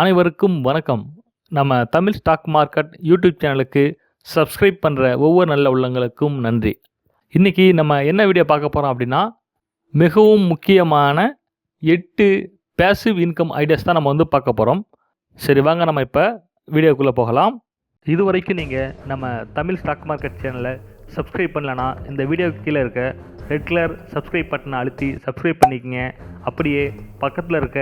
அனைவருக்கும் வணக்கம். நம்ம தமிழ் ஸ்டாக் மார்க்கெட் யூடியூப் சேனலுக்கு சப்ஸ்கிரைப் பண்ணுற ஒவ்வொரு நல்ல உள்ளங்களுக்கும் நன்றி. இன்றைக்கி நம்ம என்ன வீடியோ பார்க்க போகிறோம் அப்படின்னா மிகவும் முக்கியமான எட்டு பேசிவ் இன்கம் ஐடியாஸ் தான் நம்ம வந்து பார்க்க போகிறோம் சரி வாங்க நம்ம இப்போ வீடியோக்குள்ளே போகலாம். இது வரைக்கும் நீங்கள் நம்ம தமிழ் ஸ்டாக் மார்க்கெட் சேனலை சப்ஸ்கிரைப் பண்ணலன்னா இந்த வீடியோக்கு கீழே இருக்க ரெட் கலர் சப்ஸ்கிரைப் பட்டனை அழுத்தி சப்ஸ்கிரைப் பண்ணிக்கங்க. அப்படியே பக்கத்தில் இருக்க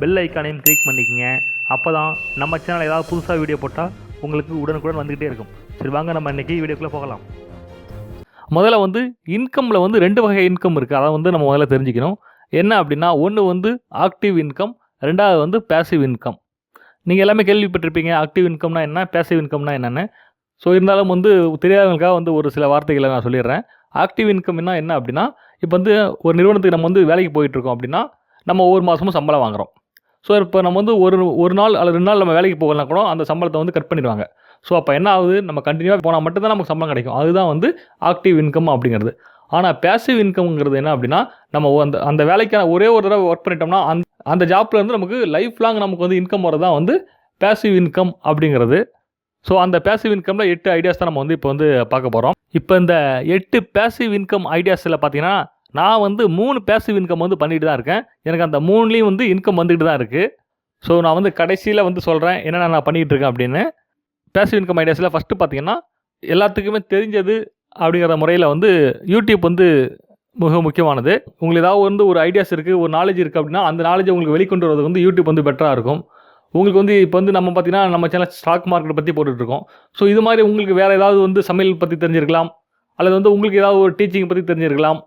பெல் ஐக்கானையும் கிளிக் பண்ணிக்கங்க. அப்போ தான் நம்ம சேனல் ஏதாவது புதுசாக வீடியோ போட்டால் உங்களுக்கு உடனுக்குடன் வந்துக்கிட்டே இருக்கும். சரி வாங்க நம்ம இன்றைக்கி வீடியோக்குள்ளே போகலாம். முதல்ல வந்து இன்கமில் வந்து ரெண்டு வகை இன்கம் இருக்குது அதை வந்து நம்ம முதல்ல தெரிஞ்சுக்கணும். என்ன அப்படின்னா ஒன்று வந்து ஆக்டிவ் இன்கம் ரெண்டாவது வந்து பேசிவ் இன்கம் நீங்கள் எல்லாமே கேள்விப்பட்டிருப்பீங்க ஆக்டிவ் இன்கம்னா என்ன பேசிவ் இன்கம்னா என்னென்னு. ஸோ இருந்தாலும் வந்து தெரியாதவங்களுக்காக வந்து ஒரு சில வார்த்தைகளை நான் சொல்லிடுறேன். ஆக்டிவ் இன்கம்னா என்ன அப்படின்னா இப்போ வந்து ஒரு நிறுவனத்துக்கு நம்ம வந்து வேலைக்கு போயிட்டுருக்கோம் அப்படின்னா நம்ம ஒவ்வொரு மாதமும் சம்பளம் வாங்குறோம். ஸோ இப்போ நம்ம வந்து ஒரு ஒரு நாள் அல்லது ரெண்டு நாள் நம்ம வேலைக்கு போகலாம் கூட அந்த சம்பளத்தை வந்து கட் பண்ணிடுவாங்க. ஸோ அப்போ என்ன ஆகுது? நம்ம கண்டினியூவாக போனால் மட்டும்தான் நமக்கு சம்பளம் கிடைக்கும். அதுதான் வந்து ஆக்டிவ் இன்கம் அப்படிங்கிறது. ஆனால் பேசிவ் இன்கம்ங்கிறது என்ன அப்படின்னா நம்ம அந்த அந்த வேலைக்கான ஒரே ஒரு தடவை ஒர்க் பண்ணிட்டோம்னா அந்த அந்த ஜாப்லேருந்து நமக்கு லைஃப் லாங் நமக்கு வந்து இன்கம் வரது தான் வந்து பேசிவ் இன்கம் அப்படிங்கிறது. ஸோ அந்த பேசிவ் இன்கமில் எட்டு ஐடியாஸ் தான் நம்ம வந்து இப்போ வந்து பார்க்க போகிறோம் இப்போ இந்த எட்டு பேசிவ் இன்கம் ஐடியாஸில் பார்த்தீங்கன்னா நான் வந்து மூணு பேசிவ் இன்கம் வந்து பண்ணிட்டு தான் இருக்கேன். எனக்கு அந்த மூணுலேயும் வந்து இன்கம் வந்துட்டு தான் இருக்குது ஸோ நான் வந்து கடைசியில் வந்து சொல்கிறேன் என்னென்ன நான் பண்ணிகிட்டு இருக்கேன் அப்படின்னு. பேசிவ் இன்கம் ஐடியாஸில் ஃபஸ்ட்டு பார்த்தீங்கன்னா எல்லாத்துக்குமே தெரிஞ்சது அப்படிங்கிற முறையில் வந்து யூடியூப் வந்து மிக முக்கியமானது. உங்களுக்கு ஏதாவது வந்து ஒரு ஐடியாஸ் இருக்குது ஒரு நாலேஜ் இருக்குது அப்படின்னா அந்த நாலேஜை உங்களுக்கு வெளிக்கொண்டு வரது வந்து யூடியூப் வந்து பெட்டராக இருக்கும். உங்களுக்கு வந்து இப்போ வந்து நம்ம பார்த்தீங்கன்னா நம்ம சேனல் ஸ்டாக் மார்க்கெட் பற்றி போட்டுட்ருக்கோம். ஸோ இது மாதிரி உங்களுக்கு வேறு ஏதாவது வந்து சமையல் பற்றி தெரிஞ்சிருக்கலாம். அல்லது வந்து உங்களுக்கு ஏதாவது ஒரு டீச்சிங் பற்றி தெரிஞ்சிருக்கலாம்.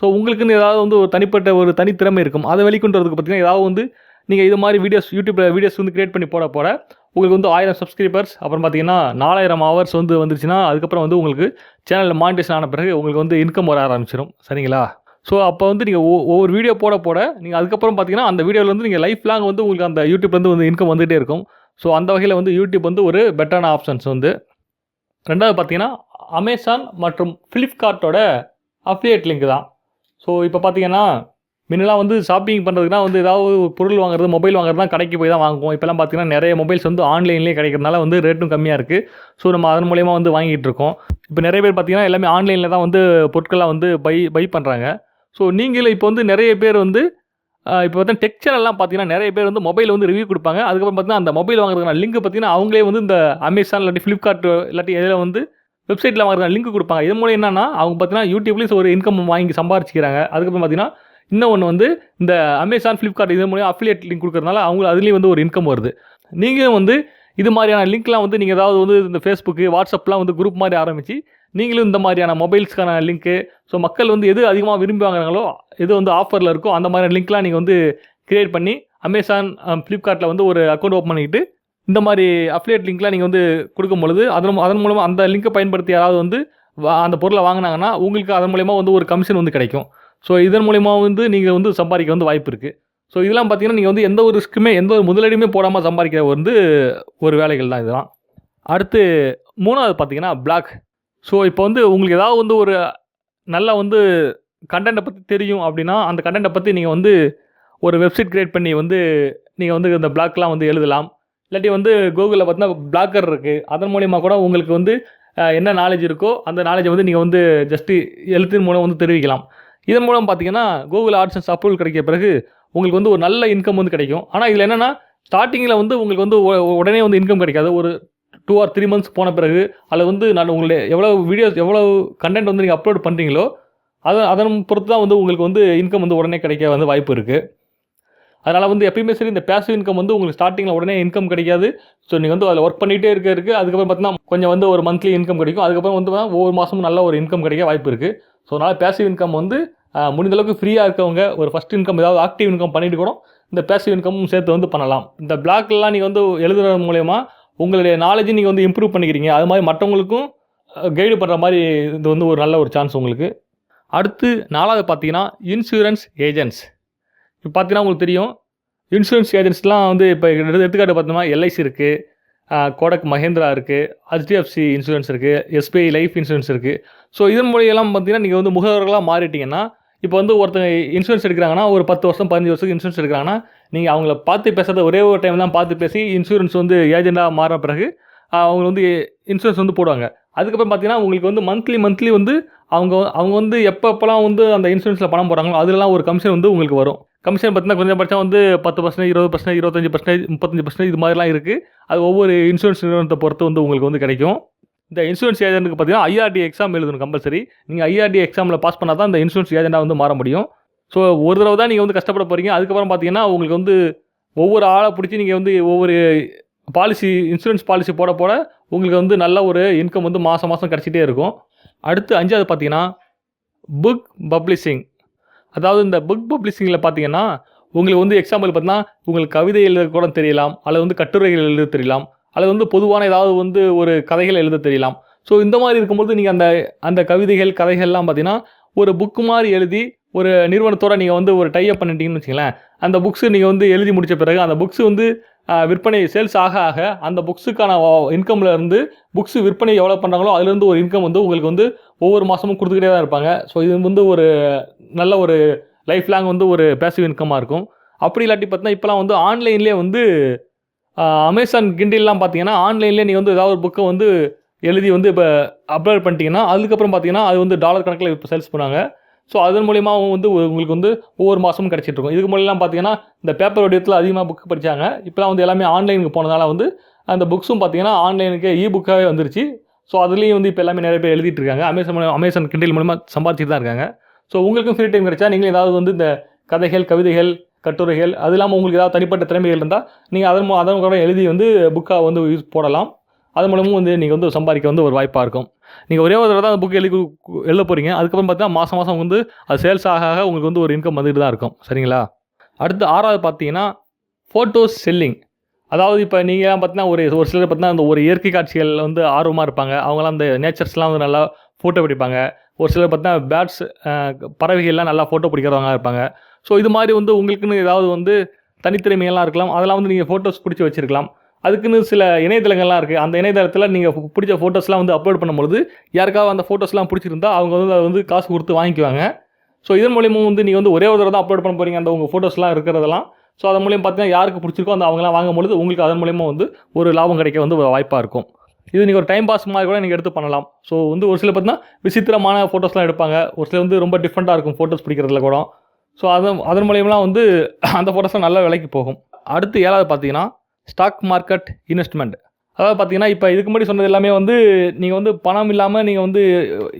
ஸோ உங்களுக்குன்னு ஏதாவது வந்து ஒரு தனிப்பட்ட ஒரு தனித்திறமை இருக்கும். அதை வெளிக்கொண்டு வரதுக்கு பார்த்தீங்கன்னா ஏதாவது வந்து நீங்கள் இது மாதிரி வீடியோஸ் யூடியூப்பில் வீடியோஸ் வந்து கிரியேட் பண்ணி போட போட உங்களுக்கு வந்து ஆயிரம் சப்ஸ்கிரைபர்ஸ் அப்புறம் பார்த்தீங்கன்னா நாலாயிரம் ஹவர்ஸ் வந்து வந்துருச்சுன்னா அதுக்கப்புறம் வந்து உங்களுக்கு சேனலில் மானிட்டேஷன் ஆன பிறகு உங்களுக்கு வந்து இன்கம் வர ஆரம்பிச்சிடும் சரிங்களா? ஸோ அப்போ வந்து நீங்கள் ஒவ்வொரு வீடியோ போட போட நீங்கள் அதுக்கப்புறம் பார்த்தீங்கன்னா அந்த வீடியோவில் வந்து நீங்கள் லைஃப் லாங் வந்து உங்களுக்கு அந்த யூடியூப்லேருந்து வந்து இன்கம் வந்துகிட்டே இருக்கும். ஸோ அந்த வகையில் வந்து யூடியூப் வந்து ஒரு பெட்டரான ஆப்ஷன்ஸ் வந்து. ரெண்டாவது பார்த்தீங்கன்னா அமேசான் மற்றும் ஃப்ளிப்கார்ட்டோட அஃபிலியேட் லிங்க் தான். ஸோ இப்போ பார்த்தீங்கன்னா முன்னெல்லாம் வந்து ஷாப்பிங் பண்ணுறதுக்குனா வந்து ஏதாவது ஒரு பொருள் வாங்குறது மொபைல் வாங்குறதுனா தான் கடைக்கு போய் தான் வாங்குவோம். இப்போலாம் பார்த்தீங்கன்னா நிறைய மொபைல்ஸ் வந்து ஆன்லைன்லேயே கிடைக்கிறதுனால வந்து ரேட்டும் கம்மியாக இருக்குது ஸோ நம்ம அதன் மூலயமா வந்து வாங்கிட்டு இருக்கோம். இப்போ நிறைய பேர் பார்த்தீங்கன்னா எல்லாமே ஆன்லைனில் தான் வந்து பொருட்கள்லாம் வந்து பை பை பண்ணுறாங்க ஸோ நீங்களும் இப்போ வந்து நிறைய பேர் வந்து இப்போ பார்த்தா டெக் சேனல்லாம் பார்த்தீங்கன்னா நிறைய பேர் வந்து மொபைல் வந்து ரிவ்யூ கொடுப்பாங்க. அதுக்கப்புறம் பார்த்தீங்கன்னா அந்த மொபைல் வாங்குறதுக்கான லிங்க் பார்த்தீங்கன்னா அவங்களே வந்து இந்த அமேசான் இல்லாட்டி ஃப்ளிப்கார்ட் இல்லாட்டி இதில் வந்து வெப்சைட்டில் வாங்குறதுக்கான லிங்க் கொடுப்பாங்க. இது மூலம் என்னன்னா அவங்க பார்த்தீங்கன்னா யூடியூப்லேயும் ஒரு இன்கம் வாங்கி சம்பாரிச்சிக்கிறாங்க. அதுக்கப்புறம் பார்த்தீங்கன்னா இன்னொன்று வந்து இந்த அமேசான் ஃப்ளிப்கார்ட் இது மூலியம் அஃபிலியேட் லிங்க் கொடுக்குறதுனால அவங்க அதுலேயும் வந்து ஒரு இன்கம் வருது. நீங்களும் வந்து இது மாதிரியான லிங்க்லாம் வந்து நீங்கள் ஏதாவது வந்து இந்த ஃபேஸ்புக்கு வாட்ஸ்அப்லாம் வந்து குரூப் மாதிரி ஆரம்பித்து நீங்களும் இந்த மாதிரியான மொபைல்ஸ்க்கான லிங்க்கு ஸோ மக்கள் வந்து எது அதிகமாக விரும்பி வாங்குறாங்களோ எது வந்து ஆஃபரில் இருக்கோ அந்த மாதிரி லிங்க்லாம் நீங்கள் வந்து க்ரியேட் பண்ணி அமேசான் ஃப்ளிப்கார்ட்டில் வந்து ஒரு அக்கௌண்ட் ஓப்பன் பண்ணிக்கிட்டு இந்த மாதிரி அஃபிலியேட் லிங்க்லாம் நீங்கள் வந்து கொடுக்கும் பொழுது அதன் அதன் மூலமாக அந்த லிங்க்கை பயன்படுத்தி யாராவது வந்து வா- அந்த பொருளை வாங்கினாங்கன்னா உங்களுக்கு அதன் மூலயமா வந்து ஒரு கமிஷன் வந்து கிடைக்கும். ஸோ இதன் மூலயமா வந்து நீங்கள் வந்து சம்பாதிக்க வந்து வாய்ப்பு இருக்குது ஸோ இதெல்லாம் பார்த்தீங்கன்னா நீங்கள் வந்து எந்த ஒரு ரிஸ்க்குமே எந்த ஒரு முதலீடுமே போடாமல் சம்பாதிக்கிற வந்து ஒரு வேலைகள் தான் இதெல்லாம். அடுத்து மூணாவது பார்த்தீங்கன்னா பிளாக் ஸோ இப்போ வந்து உங்களுக்கு ஏதாவது வந்து ஒரு நல்லா வந்து கண்டென்ட்டை பற்றி தெரியும் அப்படின்னா அந்த கண்டென்ட்டை பற்றி நீங்கள் வந்து ஒரு வெப்சைட் க்ரியேட் பண்ணி வந்து நீங்கள் வந்து இந்த பிளாக்லாம் வந்து எழுதலாம். இல்லாட்டி வந்து கூகுளில் பார்த்தீங்கன்னா பிளாக்கர் இருக்குது அதன் மூலிமா கூட உங்களுக்கு வந்து என்ன நாலேஜ் இருக்கோ அந்த நாலேஜை வந்து நீங்கள் வந்து ஜஸ்ட்டு எழுத்தின் மூலம் வந்து தெரிவிக்கலாம். இதன் மூலம் பார்த்தீங்கன்னா கூகுள் ஆட்சன்ஸ் அப்ரூவல் கிடைக்க பிறகு உங்களுக்கு வந்து ஒரு நல்ல இன்கம் வந்து கிடைக்கும். ஆனால் இதில் என்னென்னா ஸ்டார்டிங்கில் வந்து உங்களுக்கு வந்து உடனே வந்து இன்கம் கிடைக்காது. ஒரு டூ ஆர் த்ரீ மந்த்ஸ் போன பிறகு அதில் வந்து நான் உங்களை எவ்வளோ வீடியோஸ் எவ்வளோ கண்டென்ட் வந்து நீங்கள் அப்லோட் பண்ணுறீங்களோ அதை அதன் பொறுத்து தான் வந்து உங்களுக்கு வந்து இன்கம் வந்து உடனே கிடைக்க வந்து வாய்ப்பு இருக்குது அதனால் வந்து எப்பயுமே சரி இந்த பேசிவ் இன்கம் வந்து உங்களுக்கு ஸ்டார்டிங்கில் உடனே இன்கம் கிடைக்காது. ஸோ நீங்கள் வந்து அதில் ஒர்க் பண்ணிகிட்டே இருக்க இருக்கு அதுக்கப்புறம் பார்த்தீங்கன்னா கொஞ்சம் வந்து ஒரு மந்த்லி இன்கம் கிடைக்கும். அதுக்கப்புறம் வந்து ஒவ்வொரு மாதமும் நல்ல ஒரு இன்கம் கிடைக்க வாய்ப்பு இருக்குது ஸோ அதனால் பேசிவ் இன்கம் வந்து முடிந்தளவுக்கு ஃப்ரீயாக இருக்கவங்க ஒரு ஃபஸ்ட் இன்கம் ஏதாவது ஆக்டிவ் இன்கம் பண்ணிட்டு கூட இந்த பேசிவ் இன்கமும் சேர்த்து வந்து பண்ணலாம். இந்த பிளாக்லாம் நீங்கள் வந்து எழுதுறது மூலயமா உங்களுடைய நாலேஜை நீங்கள் வந்து இம்ப்ரூவ் பண்ணிக்கிறீங்க. அது மாதிரி மற்றவங்களுக்கும் கைடு பண்ணுற மாதிரி இது வந்து ஒரு நல்ல ஒரு சான்ஸ் உங்களுக்கு. அடுத்து நாலாவது பார்த்தீங்கன்னா இன்சூரன்ஸ் ஏஜென்ட்ஸ் இப்போ பார்த்தீங்கன்னா உங்களுக்கு தெரியும் இன்சூரன்ஸ் ஏஜென்ட்ஸ்லாம் வந்து இப்போ எடுத்துக்காட்டு பார்த்தோம்னா எல்ஐசி இருக்குது கோடக் மஹேந்திரா இருக்குது ஹெச்டிஎஃப்சி இன்சூரன்ஸ் இருக்குது எஸ்பிஐ லைஃப் இன்சூரன்ஸ் இருக்குது ஸோ இதன் மூலியெல்லாம் பார்த்தீங்கன்னா நீங்கள் வந்து முகவர்களாக மாறிட்டீங்கன்னா இப்போ வந்து ஒருத்தங்க இன்சூரன்ஸ் எடுக்கிறாங்கன்னா ஒரு பத்து வருஷம் பதினஞ்சு வருஷத்துக்கு இன்சூரன்ஸ் எடுக்கிறாங்கன்னா நீங்கள் அவங்கள பார்த்து பேசுகிறத ஒரே ஒரு டைம் தான் பார்த்து பேசி இன்சூரன்ஸ் வந்து ஏஜெண்டாக மாற பிறகு அவங்க வந்து இன்சூரன்ஸ் வந்து போடுவாங்க. அதுக்கப்புறம் பார்த்தீங்கன்னா உங்களுக்கு வந்து மந்த்லி மந்த்லி வந்து அவங்க அவங்க வந்து எப்பப்போலாம் வந்து அந்த இன்சூரன்ஸில் பணம் போடுறாங்களோ அதிலலாம் ஒரு கமிஷன் வந்து உங்களுக்கு வரும். கமிஷன் பார்த்தீங்கன்னா கொஞ்சபட்சம் வந்து பத்து பர்சன்டேஜ் இருபது பர்சன்டேஜ் இருபத்தஞ்சி பர்சன்டேஜ் முப்பத்தஞ்சு பர்சன்டேஜ் இது மாதிரிலாம் இருக்குது அது ஒவ்வொரு இன்சூரன்ஸ் நிறுவனத்தை பொறுத்து வந்து உங்களுக்கு வந்து கிடைக்கும். இந்த இன்சூரன்ஸ் ஏஜென்ட்டுக்கு பார்த்தீங்கன்னா ஐஆர்டி எக்ஸாம் எழுதணும் கம்பல்சரி நீங்கள் ஐஆர்டி எக்ஸாமில் பாஸ் பண்ணால் தான் இந்த இன்சூரன்ஸ் ஏஜெண்டாக வந்து மாற முடியும். ஸோ ஒரு தடவை தான் நீங்கள் வந்து கஷ்டப்பட போகிறீங்க அதுக்கப்புறம் பார்த்தீங்கன்னா உங்களுக்கு வந்து ஒவ்வொரு ஆளை பிடிச்சி நீங்கள் வந்து ஒவ்வொரு பாலிசி இன்சூரன்ஸ் பாலிசி போட போட உங்களுக்கு வந்து நல்ல ஒரு இன்கம் வந்து மாதம் மாதம் கிடச்சிட்டே இருக்கும். அடுத்து அஞ்சாவது பார்த்தீங்கன்னா புக் பப்ளிஷிங் அதாவது இந்த புக் பப்ளிஷிங்கில் பார்த்தீங்கன்னா உங்களுக்கு வந்து எக்ஸாம்பிள் பார்த்தீங்கன்னா உங்களுக்கு கவிதை எழுத கூட தெரியலாம் அல்லது வந்து கட்டுரைகள் எழுத தெரியலாம் அல்லது வந்து பொதுவான ஏதாவது வந்து ஒரு கதைகள் எழுத தெரியலாம். ஸோ இந்த மாதிரி இருக்கும்போது நீங்கள் அந்த அந்த கவிதைகள் கதைகள்லாம் பார்த்தீங்கன்னா ஒரு புக்கு மாதிரி எழுதி ஒரு நிறுவனத்தோட நீங்கள் வந்து ஒரு டைப் பண்ணிட்டீங்கன்னு வச்சுங்களேன் அந்த புக்ஸு நீங்கள் வந்து எழுதி முடித்த பிறகு அந்த புக்ஸ் வந்து விற்பனை சேல்ஸ் ஆக ஆக அந்த புக்ஸுக்கான இன்கம்ல இருந்து புக்ஸ் விற்பனை எவ்வளோ பண்ணுறாங்களோ அதுலேருந்து ஒரு இன்கம் வந்து உங்களுக்கு வந்து ஒவ்வொரு மாதமும் கொடுத்துக்கிட்டே தான் இருப்பாங்க. ஸோ இது வந்து ஒரு நல்ல ஒரு லைஃப் லாங் வந்து ஒரு பேசிவ் இன்கமாக இருக்கும். அப்படி இல்லாட்டி பார்த்தீங்கன்னா இப்போலாம் வந்து ஆன்லைன்லேயே வந்து அமேசான் கிண்டில்லாம் பார்த்தீங்கன்னா ஆன்லைன்லேயே நீங்கள் வந்து ஏதாவது ஒரு புக்கை வந்து எழுதி வந்து இப்போ அப்லோட் பண்ணிட்டீங்கன்னா அதுக்கப்புறம் பார்த்தீங்கன்னா அது வந்து டாலர் கணக்கில் இப்போ சேல்ஸ் பண்ணுவாங்க. ஸோ அதன் மூலிமா வந்து உங்களுக்கு வந்து ஒவ்வொரு மாதமும் கிடச்சிட்டு இருக்கும் இதுக்கு முன்னாடிலாம் பார்த்தீங்கன்னா இந்த பேப்பர் வடிவத்தில் அதிகமாக புக் படித்தாங்க இப்போலாம் வந்து எல்லாமே ஆன்லைனுக்கு போனதால வந்து அந்த புக்ஸும் பார்த்தீங்கன்னா ஆன்லைனுக்கு இ புக்காகவே வந்துருச்சு. ஸோ அதுலேயும் வந்து இப்போ எல்லாமே நிறைய பேர் எழுதிட்டு இருக்காங்க அமேசான் மூலம் அமேசான் கிண்டில் மூலமாக சம்பாதிச்சிட்டு தான் இருக்காங்க. ஸோ உங்களுக்கும் ஃப்ரீ டைம் கிடைச்சா நீங்கள் ஏதாவது வந்து இந்த கதைகள் கவிதைகள் கட்டுரைகள் அது இல்லாமல் உங்களுக்கு ஏதாவது தனிப்பட்ட திறமைகள் இருந்தால் நீங்கள் அதன் அதன் கூட எழுதி வந்து புக்காக வந்து யூஸ் போடலாம். அது மூலமும் வந்து நீங்கள் வந்து சம்பாதிக்க வந்து ஒரு வாய்ப்பாக இருக்கும். நீங்கள் ஒரே ஒரு தடவை தான் அந்த புக் எழுதி எழுத போகிறீங்க அதுக்கப்புறம் பார்த்தீங்கன்னா மாதம் மாதம் வந்து அது சேல்ஸ் ஆக ஆக உங்களுக்கு வந்து ஒரு இன்கம் வந்துட்டு தான் இருக்கும். சரிங்களா? அடுத்து ஆறாவது பார்த்தீங்கன்னா ஃபோட்டோஸ் செல்லிங் அதாவது இப்போ நீங்கள் பார்த்தீங்கன்னா ஒரு ஒரு சிலர் பார்த்தீங்கன்னா அந்த ஒரு இயற்கை காட்சிகள் வந்து ஆர்வமாக இருப்பாங்க. அவங்களாம் அந்த நேச்சர்ஸ்லாம் வந்து நல்லா ஃபோட்டோ பிடிப்பாங்க. ஒரு சிலர் பார்த்தீங்கன்னா பேட்ஸ் பறவைகள்லாம் நல்லா ஃபோட்டோ பிடிக்கிறவங்க இருப்பாங்க. ஸோ இது மாதிரி வந்து உங்களுக்குன்னு ஏதாவது வந்து தனித்திறமைகள்லாம் இருக்கலாம். அதெல்லாம் வந்து நீங்கள் ஃபோட்டோஸ் பிடிச்சி வச்சிருக்கலாம். அதுக்குன்னு சில இணையதளங்கள்லாம் இருக்குது அந்த இணையதளத்தில் நீங்கள் பிடிச்ச ஃபோட்டோஸ்லாம் வந்து அப்லோட் பண்ணும்பொழுது யாருக்காவது அந்த ஃபோட்டோஸ்லாம் பிடிச்சிருந்தா அவங்க வந்து அதை வந்து காசு கொடுத்து வாங்கிக்குவாங்க. ஸோ இதன் மூலியமும் வந்து நீங்கள் வந்து ஒரே ஒரு தடவை தான் அப்லோட் பண்ண போகிறீங்க அந்த உங்கள் ஃபோட்டோஸ்லாம் இருக்கிறதெல்லாம். ஸோ அதன் மூலியம் பார்த்தீங்கன்னா யாருக்கு பிடிச்சிருக்கோ அந்த அவங்களாம் வாங்கும்பொழுது உங்களுக்கு அதன் மூலியமாக வந்து ஒரு லாபம் கிடைக்க வந்து வாய்ப்பாக இருக்கும். இது நீங்கள் ஒரு டைம் பாஸ் மாதிரி கூட நீங்கள் எடுத்து பண்ணலாம். ஸோ வந்து ஒரு சில பார்த்தீங்கன்னா விசித்திரமான ஃபோட்டோஸ்லாம் எடுப்பாங்க. ஒரு சில வந்து ரொம்ப டிஃப்ரெண்ட்டாக இருக்கும் ஃபோட்டோஸ் பிடிக்கிறதுல கூட ஸோ அதன் அதன் மூலியமாக வந்து அந்த ஃபோட்டோஸ்லாம் நல்ல விலைக்கு போகும். அடுத்து ஏழாவது பார்த்தீங்கன்னா ஸ்டாக் மார்க்கெட் இன்வெஸ்ட்மெண்ட். அதாவது பார்த்தீங்கன்னா இப்போ இதுக்கு முன்னாடி சொன்னது எல்லாமே வந்து நீங்கள் வந்து பணம் இல்லாமல் நீங்கள் வந்து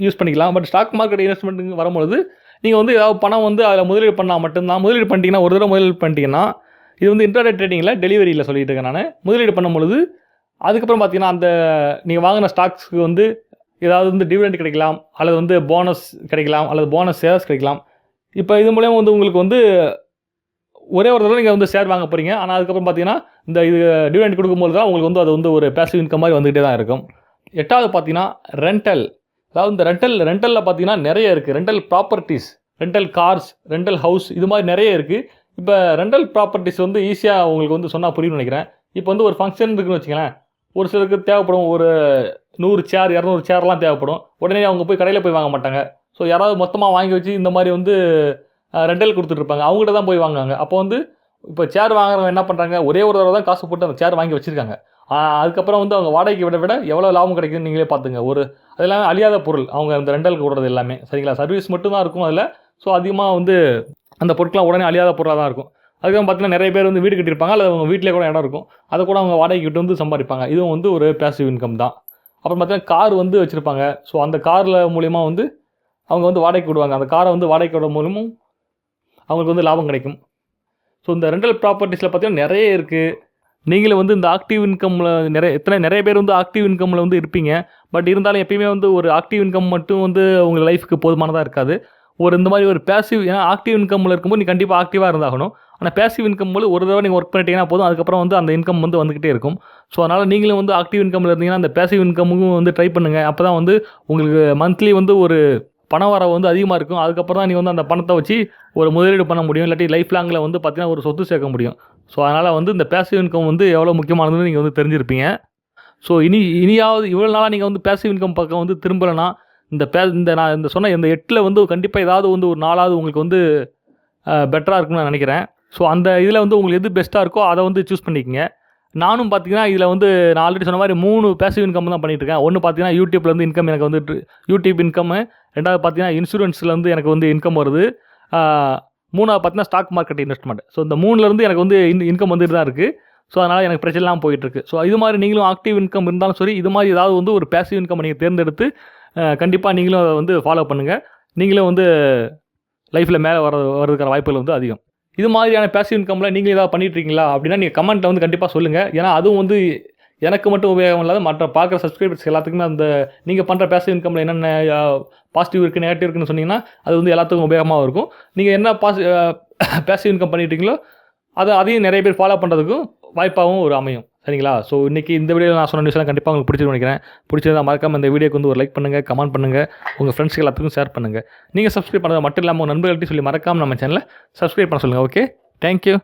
யூஸ் பண்ணிக்கலாம். பட் ஸ்டாக் மார்க்கெட் இன்வெஸ்ட்மெண்ட்டுக்கு வரும்பொழுது நீங்கள் வந்து ஏதாவது பணம் வந்து அதில் முதலீடு பண்ணால் மட்டும்தான் முதலீடு பண்ணிட்டீங்கன்னா ஒரு தடவை முதலீடு பண்ணிட்டீங்கன்னா இது வந்து இன்டர்நெட் ட்ரேடிங்கில் டெலிவரியில் சொல்லிட்டு இருக்கேன் நான். முதலீடு பண்ணும்பொழுது அதுக்கப்புறம் பார்த்தீங்கன்னா அந்த நீங்கள் வாங்கின ஸ்டாக்ஸ்க்கு வந்து ஏதாவது வந்து டிவிடெண்ட் கிடைக்கலாம் அல்லது வந்து போனஸ் கிடைக்கலாம் அல்லது போனஸ் ஷேர்ஸ் கிடைக்கலாம். இப்போ இது மூலயமா வந்து உங்களுக்கு வந்து ஒரே ஒரு தடவை நீங்கள் வந்து ஷேர் வாங்க போகிறீங்க ஆனால் அதுக்கப்புறம் பார்த்தீங்கன்னா இந்த இது டிவிடெண்ட் கொடுக்கும்போது தான் உங்களுக்கு வந்து அது வந்து ஒரு பேசிவ் இன்கம் மாதிரி வந்துகிட்டே தான் இருக்கும். எட்டாவது பார்த்தீங்கன்னா ரெண்டல் அதாவது இந்த ரெண்டல் ரெண்டலில் பார்த்தீங்கன்னா நிறைய இருக்குது rental properties rental cars rental house இது மாதிரி நிறைய இருக்குது இப்போ ரெண்டல் ப்ராப்பர்ட்டிஸ் வந்து ஈஸியாக உங்களுக்கு வந்து சொன்னால் புரியும்னு நினைக்கிறேன். இப்போ வந்து ஒரு ஃபங்க்ஷன் இருக்குன்னு வச்சுக்கங்களேன். ஒரு சிலருக்கு தேவைப்படும் ஒரு நூறு சேர் இரநூறு சேர்லாம் தேவைப்படும். உடனே அவங்க போய் கடையில் போய் வாங்க மாட்டாங்க. ஸோ யாராவது மொத்தமாக வாங்கி வச்சு இந்த மாதிரி வந்து ரெண்டல் கொடுத்துட்ருப்பாங்க. அவங்ககிட்ட தான் போய் வாங்குவாங்க. அப்போ வந்து இப்போ சேர் வாங்குறவங்க என்ன பண்ணுறாங்க ஒரே ஒரு தடவை தான் காசு போட்டு அந்த சேர் வாங்கி வச்சுருக்காங்க. அதுக்கப்புறம் வந்து அவங்க வாடகைக்கு விட விட எவ்வளோ லாபம் கிடைக்குதுன்னு நீங்களே பார்த்துங்க. ஒரு அது எல்லாமே அழியாத பொருள். அவங்க அந்த ரெண்டலுக்கு விடுறது எல்லாமே. சரிங்களா? சர்வீஸ் மட்டும் தான் இருக்கும் அதில். ஸோ அதிகமாக வந்து அந்த பொருட்கள்லாம் உடனே அழியாத பொருளாக தான் இருக்கும். அதுக்கப்புறம் பார்த்தீங்கன்னா நிறைய பேர் வந்து வீடு கட்டியிருப்பாங்க. அல்லது அவங்க வீட்டிலே கூட இடம் இருக்கும். அதை கூட அவங்க வாடகைக்கு விட்டு வந்து சம்பாதிப்பாங்க. இதுவும் வந்து ஒரு பேசிவ் இன்கம் தான். அப்புறம் பார்த்தீங்கன்னா கார் வந்து வச்சுருப்பாங்க. ஸோ அந்த காரில் மூலியமாக வந்து அவங்க வந்து வாடகைக்கு விடுவாங்க. அந்த காரை வந்து வாடகைக்கு விட மூலமும் அவங்களுக்கு வந்து லாபம் கிடைக்கும். ஸோ இந்த ரெண்டல் ப்ராப்பர்ட்டிஸில் பார்த்தீங்கன்னா நிறைய இருக்குது நீங்களும் வந்து இந்த ஆக்டிவ் இன்கம்மில் நிறைய எத்தனை நிறைய பேர் வந்து ஆக்டிவ் இன்கம்மில் வந்து இருப்பீங்க. பட் இருந்தாலும் எப்பயுமே வந்து ஒரு ஆக்டிவ் இன்கம் மட்டும் வந்து உங்கள் லைஃபுக்கு போதுமானதாக இருக்காது. ஒரு இந்த மாதிரி ஒரு பேசிவ் ஏன்னா ஆக்டிவ் இன்கம்மில் இருக்கும்போது நீ கண்டிப்பாக ஆக்டிவாக இருந்தாகணும். ஆனால் பேசிவ் இன்கம் போது ஒரு தடவை நீங்கள் ஒர்க் பண்ணிட்டீங்கன்னா போதும். அதுக்கப்புறம் வந்து அந்த இன்கம் வந்து வந்துக்கிட்டே இருக்கும். ஸோ அதனால் நீங்களும் வந்து ஆக்டிவ் இன்கம்மில் இருந்தீங்கன்னா அந்த பேசிவ் இன்கமும் வந்து ட்ரை பண்ணுங்கள் அப்போ தான் வந்து உங்களுக்கு மந்த்லி வந்து ஒரு பண வரவு வந்து அதிகமாக இருக்கும். அதுக்கப்புறம் தான் நீ வந்து அந்த பணத்தை வச்சு ஒரு முதலீடு பண்ண முடியும். இல்லாட்டி லைஃப் லாங்கில் வந்து பார்த்திங்கன்னா ஒரு சொத்து சேர்க்க முடியும். ஸோ அதனால் வந்து இந்த பேசிவ் இன்கம் வந்து எவ்வளோ முக்கியமானதுன்னு நீங்கள் வந்து தெரிஞ்சிருப்பீங்க. ஸோ இனி இனியாவது இவ்வளோ நாளாக நீங்கள் வந்து பேசிவ் இன்கம் பக்கம் வந்து திரும்பலைன்னா இந்த பே இந்த நான் இந்த சொன்ன இந்த எட்டில் வந்து கண்டிப்பாக ஏதாவது வந்து ஒரு நாலாவது உங்களுக்கு வந்து பெட்டராக இருக்கும்னு நான் நினைக்கிறேன். ஸோ அந்த இதில் வந்து உங்களுக்கு எது பெஸ்ட்டாக இருக்கோ அதை வந்து சூஸ் பண்ணிக்கங்க. நானும் பார்த்தீங்கன்னா இதில் வந்து நான் ஆல்ரெடி சொன்ன மாதிரி மூணு பேசிவ் இன்கம் தான் பண்ணிகிட்ருக்கேன் இருக்கேன். ஒன்று பார்த்தீங்கன்னா யூடியூப்லேருந்து இன்கம் எனக்கு வந்துட்டு யூடியூப் இன்கம்மு ரெண்டாவது பார்த்தீங்கன்னா இன்சூரன்ஸ்லேருந்து எனக்கு வந்து இன்கம் வருது. மூணாவது பார்த்தீங்கன்னா ஸ்டாக் மார்க்கெட் இன்வெஸ்ட்மெண்ட் ஸோ இந்த மூணுலேருந்து எனக்கு வந்து இன் இன்கம் வந்துட்டு தான் இருக்குது ஸோ அதனால் எனக்கு பிரச்சனை இல்லாமல் போயிட்டுருக்கு ஸோ இது மாதிரி நீங்களும் ஆக்டிவ் இன்கம் இருந்தாலும் சரி இது மாதிரி ஏதாவது வந்து ஒரு பேசிவ் இன்கம் நீங்கள் தேர்ந்தெடுத்து கண்டிப்பாக நீங்களும் அதை வந்து ஃபாலோ பண்ணுங்கள் நீங்களும் வந்து லைஃப்பில் மேலே வர வரதுக்கான வாய்ப்புகள் வந்து அதிகம். இது மாதிரியான பேசிவ் இன்கமில் நீங்கள் ஏதாவது பண்ணிட்டுருக்கீங்களா அப்படின்னா நீங்கள் கமெண்ட்டில் வந்து கண்டிப்பாக சொல்லுங்கள் ஏன்னா அதுவும் வந்து எனக்கு மட்டும் உபயோகம் இல்லாத மற்ற பார்க்குற சப்ஸ்கிரைபர்ஸ் எல்லாத்துக்குமே அந்த நீங்கள் பண்ணுற பேசிவ் இன்கமில் என்னென்ன பாசிட்டிவ் இருக்குது நெகட்டிவ் இருக்குன்னு சொன்னீங்கன்னா அது வந்து எல்லாத்துக்கும் உபயோகமாக இருக்கும். நீங்கள் என்ன பாசி பேசிவ் இன்கம் பண்ணிட்டீங்களோ அதை அதையும் நிறைய பேர் ஃபாலோ பண்ணுறதுக்கும் வாய்ப்பாகவும் ஒரு அமையும். சரிங்களா? ஸோ இன்றைக்கி இந்த வீடியோவில் நான் சொன்ன நியூஸ்லாம் கண்டிப்பாக உங்களுக்கு பிடிச்சிருந்து நினைக்கிறேன். பிடிச்சிருந்தா மறக்காமல் இந்த வீடியோக்கு வந்து ஒரு லைக் பண்ணுங்கள் கமெண்ட் பண்ணுங்கள் உங்கள் ஃப்ரெண்ட்ஸ்க்கு எல்லாத்துக்கும் ஷேர் பண்ணுங்கள் நீங்கள் சப்ஸ்கிரைப் பண்ணுறது மட்டும் இல்லாமல் உங்கள் நண்பர்கள்ட்டையும் சொல்லி மறக்காமல் நம்ம சேனலை சப்ஸ்கிரைப் பண்ண சொல்லுங்கள் ஓகே தேங்க்யூ